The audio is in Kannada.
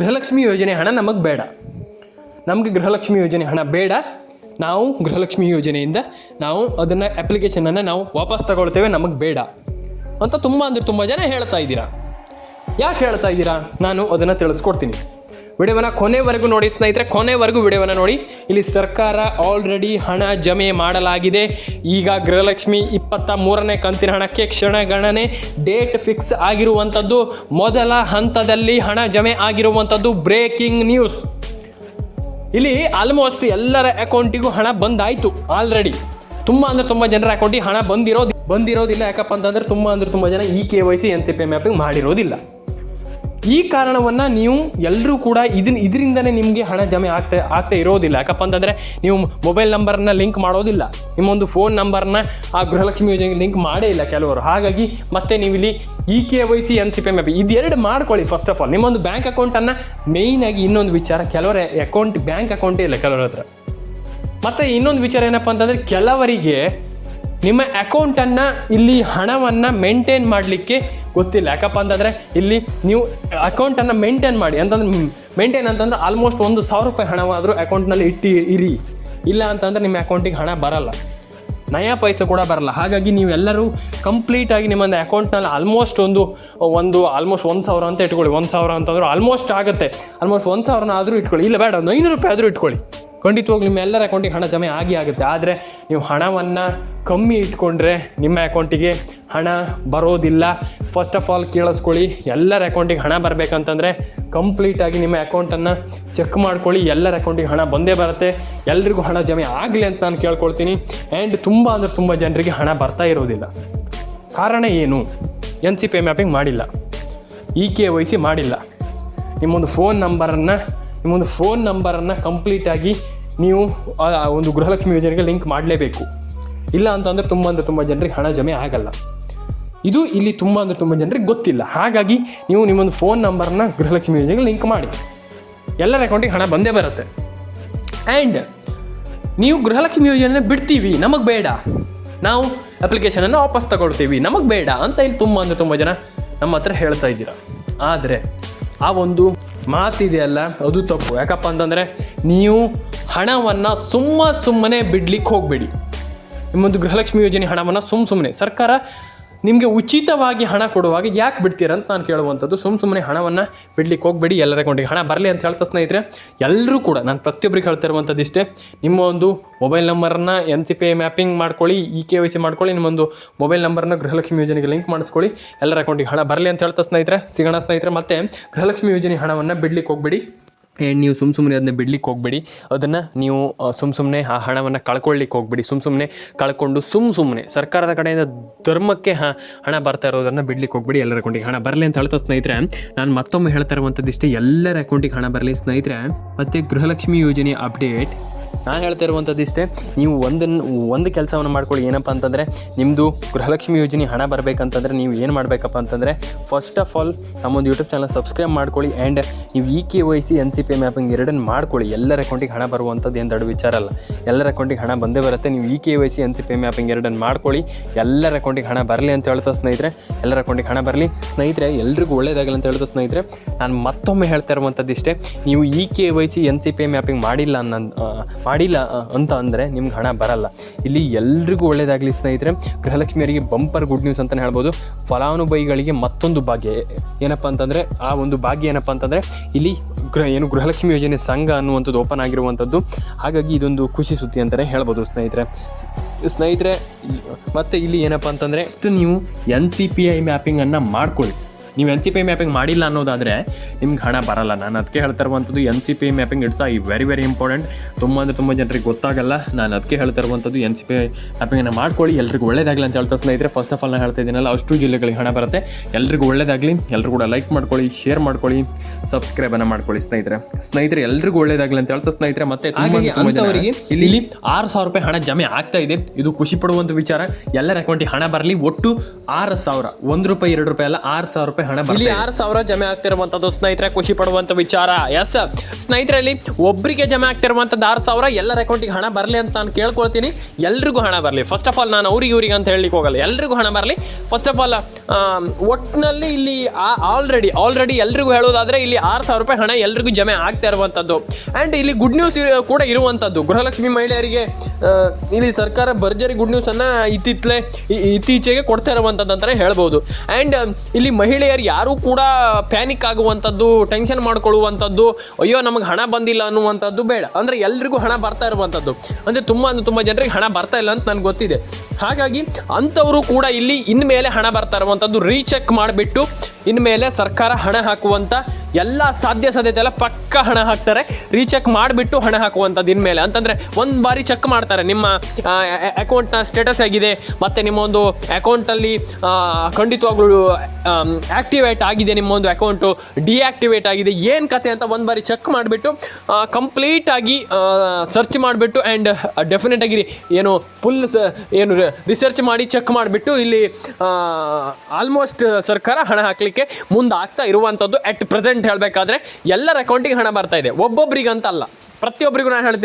ಗೃಹಲಕ್ಷ್ಮಿ ಯೋಜನೆ ಹಣ ನಮಗೆ ಬೇಡ. ನಮಗೆ ಗೃಹಲಕ್ಷ್ಮಿ ಯೋಜನೆ ಹಣ ಬೇಡ. ನಾವು ಗೃಹಲಕ್ಷ್ಮಿ ಯೋಜನೆಯಿಂದ ನಾವು ಅದನ್ನು ಅಪ್ಲಿಕೇಶನನ್ನು ನಾವು ವಾಪಸ್ ತಗೊಳ್ತೇವೆ, ನಮಗೆ ಬೇಡ. ಅಂತ ತುಂಬ ಅಂದರೆ ತುಂಬ ಜನ ಹೇಳ್ತಾ ಇದ್ದೀರಾ. ಯಾಕೆ ಹೇಳ್ತಾ ಇದ್ದೀರಾ? ನಾನು ಅದನ್ನು ತಿಳಿಸ್ಕೊಡ್ತೀನಿ. ವಿಡಿಯೋವನ್ನ ಕೊನೆವರೆಗೂ ನೋಡಿ ಸ್ನೇಹಿತರೆ, ಕೊನೆವರೆಗೂ ವಿಡಿಯೋವನ್ನು ನೋಡಿ. ಇಲ್ಲಿ ಸರ್ಕಾರ ಆಲ್ರೆಡಿ ಹಣ ಜಮೆ ಮಾಡಲಾಗಿದೆ. ಈಗ ಗೃಹಲಕ್ಷ್ಮಿ ಇಪ್ಪತ್ತ ಮೂರನೇ ಕಂತಿನ ಹಣಕ್ಕೆ ಕ್ಷಣಗಣನೆ ಡೇಟ್ ಫಿಕ್ಸ್ ಆಗಿರುವಂಥದ್ದು ಮೊದಲ ಹಂತದಲ್ಲಿ ಹಣ ಜಮೆ ಆಗಿರುವಂಥದ್ದು ಬ್ರೇಕಿಂಗ್ ನ್ಯೂಸ್ ಇಲ್ಲಿ ಆಲ್ಮೋಸ್ಟ್ ಎಲ್ಲರ ಅಕೌಂಟಿಗೂ ಹಣ ಬಂದಾಯಿತು ಆಲ್ರೆಡಿ ತುಂಬ ಅಂದರೆ ತುಂಬ ಜನರ ಅಕೌಂಟಿಗೆ ಹಣ ಬಂದಿರೋದು ಬಂದಿರೋದಿಲ್ಲ ಯಾಕಪ್ಪ ಅಂತಂದರೆ ತುಂಬ ಅಂದರೆ ತುಂಬ ಜನ ಈ K Y C N C P mapping ಮಾಡಿರೋದಿಲ್ಲ. ಈ ಕಾರಣವನ್ನು ನೀವು ಎಲ್ಲರೂ ಕೂಡ ಇದನ್ನ ಇದರಿಂದನೇ ನಿಮಗೆ ಹಣ ಜಮೆ ಆಗ್ತಾ ಆಗ್ತಾ ಇರೋದಿಲ್ಲ. ಯಾಕಪ್ಪ ಅಂತಂದರೆ ನೀವು ಮೊಬೈಲ್ ನಂಬರ್ನ ಲಿಂಕ್ ಮಾಡೋದಿಲ್ಲ. ನಿಮ್ಮೊಂದು ಫೋನ್ ನಂಬರ್ನ ಆ ಗೃಹಲಕ್ಷ್ಮಿ ಯೋಜನೆಗೆ ಲಿಂಕ್ ಮಾಡೇ ಇಲ್ಲ ಕೆಲವರು. ಹಾಗಾಗಿ ಮತ್ತೆ ನೀವು ಇಲ್ಲಿ E K Y C, N C P ಇದು ಇದೆರಡು ಮಾಡ್ಕೊಳ್ಳಿ ಫಸ್ಟ್ ಆಫ್ ಆಲ್ ನಿಮ್ಮೊಂದು ಬ್ಯಾಂಕ್ ಅಕೌಂಟನ್ನು ಮೇಯ್ನಾಗಿ ಇನ್ನೊಂದು ವಿಚಾರ ಕೆಲವರ ಅಕೌಂಟ್ ಬ್ಯಾಂಕ್ ಅಕೌಂಟೇ ಇಲ್ಲ ಕೆಲವರ ಹತ್ರ. ಮತ್ತು ಇನ್ನೊಂದು ವಿಚಾರ ಏನಪ್ಪ ಅಂತಂದರೆ ಕೆಲವರಿಗೆ ನಿಮ್ಮ ಅಕೌಂಟನ್ನು ಇಲ್ಲಿ ಹಣವನ್ನು ಮೇಂಟೈನ್ ಮಾಡಲಿಕ್ಕೆ ಗೊತ್ತಿಲ್ಲ. ಯಾಕಪ್ಪ ಅಂತಂದರೆ ಇಲ್ಲಿ ನೀವು ಅಕೌಂಟನ್ನು ಮೇಂಟೈನ್ ಮಾಡಿ. ಅಂತಂದ್ರೆ ಮೇಂಟೈನ್ ಅಂತಂದ್ರೆ ಆಲ್ಮೋಸ್ಟ್ ಒಂದು ಸಾವಿರ ರೂಪಾಯಿ ಹಣವಾದರೂ ಅಕೌಂಟ್ನಲ್ಲಿ ಇಟ್ಟು, ಇರಿ. ಇಲ್ಲ ಅಂತಂದರೆ ನಿಮ್ಮ ಅಕೌಂಟಿಗೆ ಹಣ ಬರಲ್ಲ. ನಯಾ ಪೈಸೆ ಕೂಡ ಬರಲ್ಲ. ಹಾಗಾಗಿ ನೀವೆಲ್ಲರೂ ಕಂಪ್ಲೀಟಾಗಿ ನಿಮ್ಮೊಂದು ಅಕೌಂಟ್ನಲ್ಲಿ ಆಲ್ಮೋಸ್ಟ್ ಒಂದು ಒಂದು ಆಲ್ಮೋಸ್ಟ್ ಒಂದು ಸಾವಿರ ಅಂತ ಇಟ್ಕೊಳ್ಳಿ. ಒಂದು ಸಾವಿರ ಅಂತಂದ್ರೆ ಆಲ್ಮೋಸ್ಟ್ ಆಗುತ್ತೆ. ಆಲ್ಮೋಸ್ಟ್ ಒಂದು ಸಾವಿರನ ಆದರೂ ಇಟ್ಕೊಳ್ಳಿ. ಇಲ್ಲ ಬೇಡ, ಒಂದು ಐನೂರು ರೂಪಾಯಿ ಆದರೂ ಇಟ್ಕೊಳ್ಳಿ. ಖಂಡಿತವಾಗ್ಲೂ ನಿಮ್ಮ ಎಲ್ಲರ ಅಕೌಂಟಿಗೆ ಹಣ ಜಮೆ ಆಗಿ ಆಗುತ್ತೆ. ಆದರೆ ನೀವು ಹಣವನ್ನು ಕಮ್ಮಿ ಇಟ್ಕೊಂಡ್ರೆ ನಿಮ್ಮ ಅಕೌಂಟಿಗೆ ಹಣ ಬರೋದಿಲ್ಲ. ಫಸ್ಟ್ ಆಫ್ ಆಲ್ ಕೇಳಿಸ್ಕೊಳ್ಳಿ, ಎಲ್ಲರ ಅಕೌಂಟಿಗೆ ಹಣ ಬರಬೇಕಂತಂದರೆ ಕಂಪ್ಲೀಟಾಗಿ ನಿಮ್ಮ ಅಕೌಂಟನ್ನು ಚೆಕ್ ಮಾಡ್ಕೊಳ್ಳಿ. ಎಲ್ಲರ ಅಕೌಂಟಿಗೆ ಹಣ ಬಂದೇ ಬರುತ್ತೆ. ಎಲ್ರಿಗೂ ಹಣ ಜಮೆ ಆಗಲಿ ಅಂತ ನಾನು ಕೇಳ್ಕೊಳ್ತೀನಿ. ಆ್ಯಂಡ್ ತುಂಬ ಅಂದರೆ ತುಂಬ ಜನರಿಗೆ ಹಣ ಬರ್ತಾ ಇರೋದಿಲ್ಲ. ಕಾರಣ ಏನು? ಎನ್ ಸಿ ಪೇ ಮ್ಯಾಪಿಂಗ್ ಮಾಡಿಲ್ಲ. ಇ ಕೆ ವೈ ಸಿ ಮಾಡಿಲ್ಲ. ನಿಮ್ಮೊಂದು ಫೋನ್ ನಂಬರನ್ನು ನಿಮ್ಮೊಂದು ಫೋನ್ ನಂಬರನ್ನು ಕಂಪ್ಲೀಟಾಗಿ ನೀವು ಒಂದು ಗೃಹಲಕ್ಷ್ಮಿ ಯೋಜನೆಗೆ ಲಿಂಕ್ ಮಾಡಲೇಬೇಕು. ಇಲ್ಲ ಅಂತಂದರೆ ತುಂಬ ಅಂದರೆ ತುಂಬ ಜನರಿಗೆ ಹಣ ಜಮೆ ಆಗಲ್ಲ. ಇದು ಇಲ್ಲಿ ತುಂಬ ಅಂದರೆ ತುಂಬ ಜನರಿಗೆ ಗೊತ್ತಿಲ್ಲ. ಹಾಗಾಗಿ ನೀವು ನಿಮ್ಮೊಂದು ಫೋನ್ ನಂಬರನ್ನ ಗೃಹಲಕ್ಷ್ಮಿ ಯೋಜನೆಗೆ ಲಿಂಕ್ ಮಾಡಿ. ಎಲ್ಲರ ಅಕೌಂಟಿಗೆ ಹಣ ಬಂದೇ ಬರುತ್ತೆ. ಆ್ಯಂಡ್ ನೀವು ಗೃಹಲಕ್ಷ್ಮಿ ಯೋಜನೆ ಬಿಡ್ತೀವಿ, ನಮಗೆ ಬೇಡ. ನಾವು ಅಪ್ಲಿಕೇಶನನ್ನು ವಾಪಸ್ ತಗೊಳ್ತೀವಿ, ನಮಗೆ ಬೇಡ ಅಂತ ಇಲ್ಲಿ ತುಂಬ ಅಂದರೆ ತುಂಬ ಜನ ನಮ್ಮ ಹತ್ರ ಹೇಳ್ತಾ ಇದ್ದೀರಾ. ಆದರೆ ಆ ಒಂದು ಮಾತಿದೆಯಲ್ಲ, ಅದು ತಪ್ಪು. ಯಾಕಪ್ಪ ಅಂತಂದರೆ ನೀವು ಹಣವನ್ನು ಸುಮ್ಮ ಸುಮ್ಮನೆ ಬಿಡ್ಲಿಕ್ಕೆ ಹೋಗಬೇಡಿ. ನಿಮ್ಮೊಂದು ಗೃಹಲಕ್ಷ್ಮಿ ಯೋಜನೆ ಹಣವನ್ನು ಸುಮ್ಮ ಸುಮ್ಮನೆ ಸರ್ಕಾರ ನಿಮಗೆ ಉಚಿತವಾಗಿ ಹಣ ಕೊಡುವಾಗ ಯಾಕೆ ಬಿಡ್ತೀರ ಅಂತ ನಾನು ಕೇಳುವಂಥದ್ದು ಸುಮ್ಮ ಸುಮ್ಮನೆ ಹಣವನ್ನು ಬಿಡ್ಲಿಕ್ಕೆ ಹೋಗಬೇಡಿ, ಎಲ್ಲರ ಅಕೌಂಟಿಗೆ ಹಣ ಬರಲಿ ಅಂತ ಹೇಳ್ತಾ ಸ್ನೇಹಿತರೆ ಎಲ್ಲರೂ ಕೂಡ, ನಾನು ಪ್ರತಿಯೊಬ್ಬರಿಗೆ ಹೇಳ್ತಾ ಇರುವಂಥದ್ದು ಇಷ್ಟೇ ನಿಮ್ಮ ಒಂದು ಮೊಬೈಲ್ ನಂಬರನ್ನು N C P I mapping ಮಾಡ್ಕೊಳ್ಳಿ, ಇ ಕೆ ವೈ ಸಿ ಮಾಡ್ಕೊಳ್ಳಿ, ನಿಮ್ಮೊಂದು ಮೊಬೈಲ್ ನಂಬರ್ನ ಗೃಹಲಕ್ಷ್ಮಿ ಯೋಜನೆಗೆ ಲಿಂಕ್ ಮಾಡಿಸ್ಕೊಳ್ಳಿ, ಎಲ್ಲರ ಅಕೌಂಟಿಗೆ ಹಣ ಬರಲಿ ಅಂತ ಹೇಳ್ತಾ ಸ್ನೇಹಿತರೆ, ಸಿಗೋಣ ಸ್ನೇಹಿತರೆ, ಮತ್ತೆ ಗೃಹಲಕ್ಷ್ಮಿ ಯೋಜನೆ ಹಣವನ್ನು ಬಿಡ್ಲಿಕ್ಕೆ ಹೋಗಬೇಡಿ. ಆ್ಯಂಡ್ ನೀವು ಸುಮ್ಮ ಸುಮ್ಮನೆ ಅದನ್ನ ಬಿಡ್ಲಿಕ್ಕೆ ಹೋಗಬೇಡಿ. ಅದನ್ನು ನೀವು ಸುಮ್ಮ ಸುಮ್ಮನೆ ಆ ಹಣವನ್ನು ಕಳ್ಕೊಳ್ಳಿಕ್ಕೆ ಹೋಗಬೇಡಿ. ಸುಮ್ಮ ಸುಮ್ಮನೆ ಕಳ್ಕೊಂಡು ಸುಮ್ಮ ಸುಮ್ಮನೆ ಸರ್ಕಾರದ ಕಡೆಯಿಂದ ಧರ್ಮಕ್ಕೆ, ಹಾಂ, ಹಣ ಬರ್ತಾ ಇರೋದನ್ನು ಬಿಡ್ಲಿಕ್ಕೆ ಹೋಗಬೇಡಿ ಎಲ್ಲರ ಅಕೌಂಟಿಗೆ. ಹಣ ಬರಲಿ ಅಂತ ಹೇಳ್ತಾ ಸ್ನೇಹಿತರೆ, ನಾನು ಮತ್ತೊಮ್ಮೆ ಹೇಳ್ತಾ ಇರುವಂಥದ್ದಿಷ್ಟೇ ಎಲ್ಲರ ಅಕೌಂಟಿಗೆ ಹಣ ಬರಲಿ ಸ್ನೇಹಿತರೆ. ಮತ್ತು ಗೃಹಲಕ್ಷ್ಮಿ ಯೋಜನೆ ಅಪ್ಡೇಟ್. ನಾನು ಹೇಳ್ತಾ ಇರುವಂಥದ್ದು ಇಷ್ಟೇ ನೀವು ಒಂದನ್ನು ಒಂದು ಕೆಲಸವನ್ನು ಮಾಡ್ಕೊಳ್ಳಿ. ಏನಪ್ಪ ಅಂತಂದರೆ ನಿಮ್ಮದು ಗೃಹಲಕ್ಷ್ಮಿ ಯೋಜನೆ ಹಣ ಬರಬೇಕಂತಂದರೆ ನೀವು ಏನು ಮಾಡಬೇಕಪ್ಪ ಅಂತಂದರೆ ಫಸ್ಟ್ ಆಫ್ ಆಲ್ ನಮ್ಮೊಂದು ಯೂಟ್ಯೂಬ್ ಚಾನಲ್ ಸಬ್ಸ್ಕ್ರೈಬ್ ಮಾಡ್ಕೊಳ್ಳಿ ಆ್ಯಂಡ್ ನೀವು E K Y C N C P mapping ಎರಡನ್ನು ಮಾಡ್ಕೊಳ್ಳಿ. ಎಲ್ಲರ ಅಕೌಂಟಿಗೆ ಹಣ ಬರುವಂಥದ್ದು ಏನು ದೊಡ್ಡ ವಿಚಾರ ಅಲ್ಲ. ಎಲ್ಲರ ಅಕೌಂಟಿಗೆ ಹಣ ಬಂದೇ ಬರುತ್ತೆ. ನೀವು E K Y C N C P mapping ಎರಡನ್ನು ಮಾಡ್ಕೊಳ್ಳಿ. ಎಲ್ಲರ ಅಕೌಂಟಿಗೆ ಹಣ ಬರಲಿ ಅಂತ ಹೇಳ್ತಾ ಸ್ನೇಹಿತರೆ ಎಲ್ಲರ ಅಕೌಂಟಿಗೆ ಹಣ ಬರಲಿ. ಸ್ನೇಹಿತರೆ ಎಲ್ರಿಗೂ ಒಳ್ಳೇದಾಗಲಿ ಅಂತ ಹೇಳ್ತಾ ಸ್ನೇಹಿತರೆ ನಾನು ಮತ್ತೊಮ್ಮೆ ಹೇಳ್ತಾ ಇರುವಂಥದ್ದು ಇಷ್ಟೇ ನೀವು E K Y C N C P mapping ಮಾಡಿಲ್ಲ ಅನ್ನೋ ಆ, ಮಾಡಿಲ್ಲ ಅಂತ ಅಂದರೆ ನಿಮ್ಗೆ ಹಣ ಬರಲ್ಲ. ಇಲ್ಲಿ ಎಲ್ರಿಗೂ ಒಳ್ಳೆಯದಾಗಲಿ ಸ್ನೇಹಿತರೆ. ಗೃಹಲಕ್ಷ್ಮಿಯರಿಗೆ ಬಂಪರ್ ಗುಡ್ ನ್ಯೂಸ್ ಅಂತಲೇ ಹೇಳ್ಬೋದು. ಫಲಾನುಭವಿಗಳಿಗೆ ಮತ್ತೊಂದು ಭಾಗ್ಯ. ಏನಪ್ಪ ಅಂತಂದರೆ, ಆ ಒಂದು ಭಾಗ್ಯ ಏನಪ್ಪ ಅಂತಂದರೆ, ಇಲ್ಲಿ ಗೃಹ, ಏನು ಗೃಹಲಕ್ಷ್ಮಿ ಯೋಜನೆ ಸಂಘ ಅನ್ನುವಂಥದ್ದು ಓಪನ್ ಆಗಿರುವಂಥದ್ದು. ಹಾಗಾಗಿ ಇದೊಂದು ಖುಷಿ ಸುದ್ದಿ ಅಂತಲೇ ಹೇಳ್ಬೋದು ಸ್ನೇಹಿತರೆ. ಸ್ನೇಹಿತರೆ ಮತ್ತು ಇಲ್ಲಿ ಏನಪ್ಪ ಅಂತಂದರೆ ನೀವು ಎನ್ ಸಿ ಪಿ ಐ ಮ್ಯಾಪಿಂಗನ್ನು ಮಾಡ್ಕೊಳ್ಳಿ. ನೀವು ಎನ್ ಸಿ ಪಿ ಮ್ಯಾಪಿಂಗ್ ಮಾಡಿಲ್ಲ ಅನ್ನೋದಾದರೆ ನಿಮ್ಗೆ ಹಣ ಬರಲ್ಲ. ನಾನು ಅದಕ್ಕೆ ಹೇಳ್ತಾ ಇರುವಂಥದ್ದು N C P mapping it's I very very important ತುಂಬ ಅಂದರೆ ತುಂಬ ಜನರಿಗೆ ಗೊತ್ತಾಗಲ್ಲ. ನಾನು ಅದಕ್ಕೆ ಹೇಳ್ತಾ ಇರುವಂಥದ್ದು ಎನ್ ಸಿ ಪಿ ಮ್ಯಾಪಿಂಗನ್ನು ಮಾಡ್ಕೊಳ್ಳಿ. ಎಲ್ರಿಗೂ ಒಳ್ಳೇದಾಗಲಿ ಅಂತ ಹೇಳ್ತಾ ಸ್ನೇಹಿತರೆ ಫಸ್ಟ್ ಆಫ್ ಆಲ್ ನಾನು ಹೇಳ್ತಾ ಇದ್ದೀನಲ್ಲ ಅಷ್ಟು ಜಿಲ್ಲೆಗಳಿಗೆ ಹಣ ಬರುತ್ತೆ. ಎಲ್ರಿಗೂ ಒಳ್ಳೇದಾಗಲಿ. ಎಲ್ಲರೂ ಕೂಡ ಲೈಕ್ ಮಾಡ್ಕೊಳ್ಳಿ ಶೇರ್ ಮಾಡ್ಕೊಳ್ಳಿ ಸಬ್ಸ್ಕ್ರೈಬನ್ನು ಮಾಡ್ಕೊಳ್ಳಿ ಸ್ನೇಹಿತರೆ. ಸ್ನೇಹಿತರೆ ಎಲ್ರಿಗೂ ಒಳ್ಳೇದಾಗಲಿ ಅಂತ ಹೇಳ್ತಾ ಸ್ನೇಹಿತರೆ ಮತ್ತೆ ಅಂಥವರಿಗೆ ಇಲ್ಲಿ ಇಲ್ಲಿ ಆರು ಸಾವಿರ ರೂಪಾಯಿ ಹಣ ಜಮೆ ಆಗ್ತಾ ಇದೆ. ಇದು ಖುಷಿ ಪಡುವಂಥ ವಿಚಾರ. ಎಲ್ಲರ ಅಕೌಂಟಿಗೆ ಹಣ ಬರಲಿ. ಒಟ್ಟು ಆರು ಸಾವಿರ ಒಂದು ರೂಪಾಯಿ ಎರಡು ರೂಪಾಯಿ ಅಲ್ಲ ಆರು ಸಾವಿರ ರೂಪಾಯಿ ರೂಪಾಯಿ ಹಣ ಇಲ್ಲಿ ಆರು ಸಾವಿರ ಜಮೆ ಆಗ್ತಿರುವಂಥದ್ದು ಸ್ನೇಹಿತರೆ ಖುಷಿ ಪಡುವಂಥ ವಿಚಾರ. ಎಸ್ ಸ್ನೇಹಿತರಲ್ಲಿ ಒಬ್ಬರಿಗೆ ಜಮೆ ಆಗ್ತಿರುವಂಥದ್ದು ಆರು ಸಾವಿರ ಎಲ್ಲರ ಅಕೌಂಟಿಗೆ ಹಣ ಬರಲಿ ಅಂತ ನಾನು ಕೇಳ್ಕೊಳ್ತೀನಿ. ಎಲ್ರಿಗೂ ಹಣ ಬರಲಿ. ಫಸ್ಟ್ ಆಫ್ ಆಲ್ ನಾನು ಅವ್ರಿಗೆ ಇವ್ರಿಗೆ ಅಂತ ಹೇಳಲಿಕ್ಕೆ ಹೋಗಲ್ಲ. ಎಲ್ರಿಗೂ ಹಣ ಬರಲಿ. ಫಸ್ಟ್ ಆಫ್ ಆಲ್ ಒಟ್ಟಿನಲ್ಲಿ ಇಲ್ಲಿ ಆಲ್ರೆಡಿ ಆಲ್ರೆಡಿ ಎಲ್ರಿಗೂ ಹೇಳೋದಾದ್ರೆ ಇಲ್ಲಿ ಆರು ಸಾವಿರ ರೂಪಾಯಿ ಹಣ ಎಲ್ರಿಗೂ ಜಮೆ ಆಗ್ತಾ ಇರುವಂಥದ್ದು ಆ್ಯಂಡ್ ಇಲ್ಲಿ ಗುಡ್ ನ್ಯೂಸ್ ಕೂಡ ಇರುವಂಥದ್ದು ಗೃಹಲಕ್ಷ್ಮಿ ಮಹಿಳೆಯರಿಗೆ ಇಲ್ಲಿ ಸರ್ಕಾರ ಭರ್ಜರಿ ಗುಡ್ ನ್ಯೂಸನ್ನು ಇತ್ತಿತ್ತಲೇ ಇತ್ತೀಚೆಗೆ ಕೊಡ್ತಾ ಇರುವಂಥದ್ದು ಅಂತಲೇ ಹೇಳ್ಬೋದು. ಆ್ಯಂಡ್ ಇಲ್ಲಿ ಮಹಿಳೆಯರು ಯಾರೂ ಕೂಡ ಪ್ಯಾನಿಕ್ ಆಗುವಂಥದ್ದು ಟೆನ್ಷನ್ ಮಾಡ್ಕೊಳ್ಳುವಂಥದ್ದು, ಅಯ್ಯೋ ನಮಗೆ ಹಣ ಬಂದಿಲ್ಲ ಅನ್ನುವಂಥದ್ದು ಬೇಡ. ಅಂದರೆ ಎಲ್ರಿಗೂ ಹಣ ಬರ್ತಾ ಇರುವಂಥದ್ದು. ಅಂದರೆ ತುಂಬ ಅಂದರೆ ತುಂಬ ಜನರಿಗೆ ಹಣ ಬರ್ತಾ ಇಲ್ಲ ಅಂತ ನನಗೆ ಗೊತ್ತಿದೆ. ಹಾಗಾಗಿ ಅಂಥವರು ಕೂಡ ಇಲ್ಲಿ ಇನ್ಮೇಲೆ ಹಣ ಬರ್ತಾ ಇರುವಂಥದ್ದು ರೀಚೆಕ್ ಮಾಡಿಬಿಟ್ಟು ಇನ್ಮೇಲೆ ಸರ್ಕಾರ ಹಣ ಹಾಕುವಂಥ ಎಲ್ಲ ಸಾಧ್ಯ ಸಾಧ್ಯತೆ ಎಲ್ಲ ಪಕ್ಕ ಹಣ ಹಾಕ್ತಾರೆ. ರೀಚೆಕ್ ಮಾಡಿಬಿಟ್ಟು ಹಣ ಹಾಕುವಂಥದ್ದು ಇನ್ಮೇಲೆ. ಅಂತಂದರೆ ಒಂದು ಬಾರಿ ಚೆಕ್ ಮಾಡ್ತಾರೆ. ನಿಮ್ಮ ಅಕೌಂಟ್ನ ಸ್ಟೇಟಸ್ ಆಗಿದೆ ಮತ್ತು ನಿಮ್ಮ ಒಂದು ಅಕೌಂಟಲ್ಲಿ ಖಂಡಿತವಾಗ್ಲೂ ಆ್ಯಕ್ಟಿವೇಟ್ ಆಗಿದೆ ನಿಮ್ಮ ಒಂದು ಅಕೌಂಟು ಡಿಆಕ್ಟಿವೇಟ್ ಆಗಿದೆ, ಏನು ಕತೆ ಅಂತ ಒಂದು ಬಾರಿ ಚೆಕ್ ಮಾಡಿಬಿಟ್ಟು ಕಂಪ್ಲೀಟಾಗಿ ಸರ್ಚ್ ಮಾಡಿಬಿಟ್ಟು ಆ್ಯಂಡ್ ಡೆಫಿನೆಟ್ ಆಗಿರಿ ಏನು ಫುಲ್ ಏನು ರಿಸರ್ಚ್ ಮಾಡಿ ಚೆಕ್ ಮಾಡಿಬಿಟ್ಟು ಇಲ್ಲಿ ಆಲ್ಮೋಸ್ಟ್ ಸರ್ಕಾರ ಹಣ ಹಾಕಲಿಕ್ಕೆ ಮುಂದೆ ಆಗ್ತಾ ಇರುವಂಥದ್ದು ಅಟ್ ಪ್ರೆಸೆಂಟ್ ಹೇಳಬೇಕಾದ್ರೆ ಎಲ್ಲರ ಅಕೌಂಟಿಗೆ ಹಣ ಬರ್ತಾ ಇದೆ. ಒಬ್ಬೊಬ್ರಿಗಂತ ಅಲ್ಲ ಪ್ರತಿಯೊಬ್ಬರಿಗೂ ನಾನು ಹೇಳ್ತೀನಿ.